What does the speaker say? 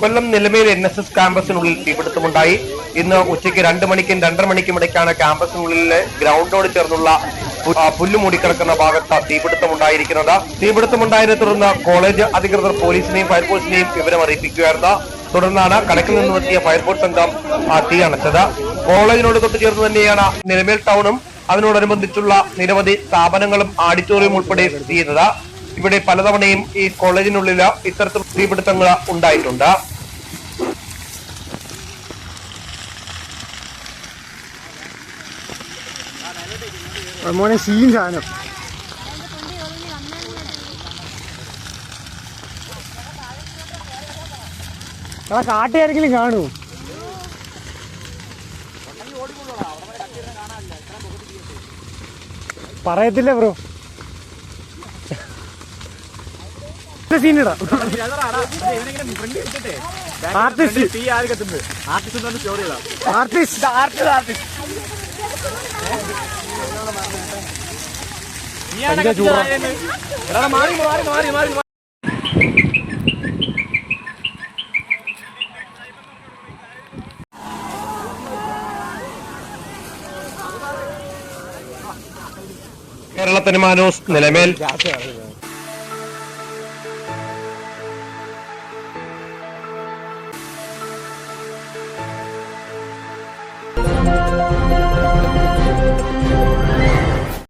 Kollam Nilamel N S S ക്യാമ്പസിനുള്ളിൽ തീപിടുത്തമുണ്ടായി. ഇന്ന് ഉച്ചയ്ക്ക് രണ്ട് മണിക്കും രണ്ടര മണിക്കും ഇടയ്ക്കാണ് ക്യാമ്പസിനുള്ളിലെ ഗ്രൗണ്ടോട് ചേർന്നുള്ള പുല്ലുമൂടിക്കിടക്കുന്ന ഭാഗത്ത് തീപിടുത്തമുണ്ടായിരിക്കുന്നത്. തീപിടുത്തമുണ്ടായതിനെ തുടർന്ന് കോളേജ് അധികൃതർ പോലീസിനെയും ഫയർഫോഴ്സിനെയും വിവരം അറിയിപ്പിക്കുകയായിരുന്നു. തുടർന്നാണ് കടക്കിൽ നിന്നുമെത്തിയ ഫയർഫോഴ്സ് സംഘം തീ അണച്ചത്. കോളേജിനോട് തൊട്ട് ചേർന്ന് തന്നെയാണ് നിലമേൽ ടൗണും. അതിനോടനുബന്ധിച്ചുള്ള നിരവധി സ്ഥാപനങ്ങളും ഓഡിറ്റോറിയം ഉൾപ്പെടെ സ്ഥിതി ചെയ്യുന്നത്. ഇവിടെ പലതവണയും ഈ കോളേജിനുള്ളിൽ ഇത്തരത്തിൽ തീപിടുത്തങ്ങൾ ഉണ്ടായിട്ടുണ്ട്. മോനെ കാണൂ. പറയത്തില്ല ബ്രോ. സീനിടാം ആർട്ടിസ്റ്റ്. ആർട്ടിസ്റ്റ്. കേരളത്തിന് മാനോസ് നിലമേൽ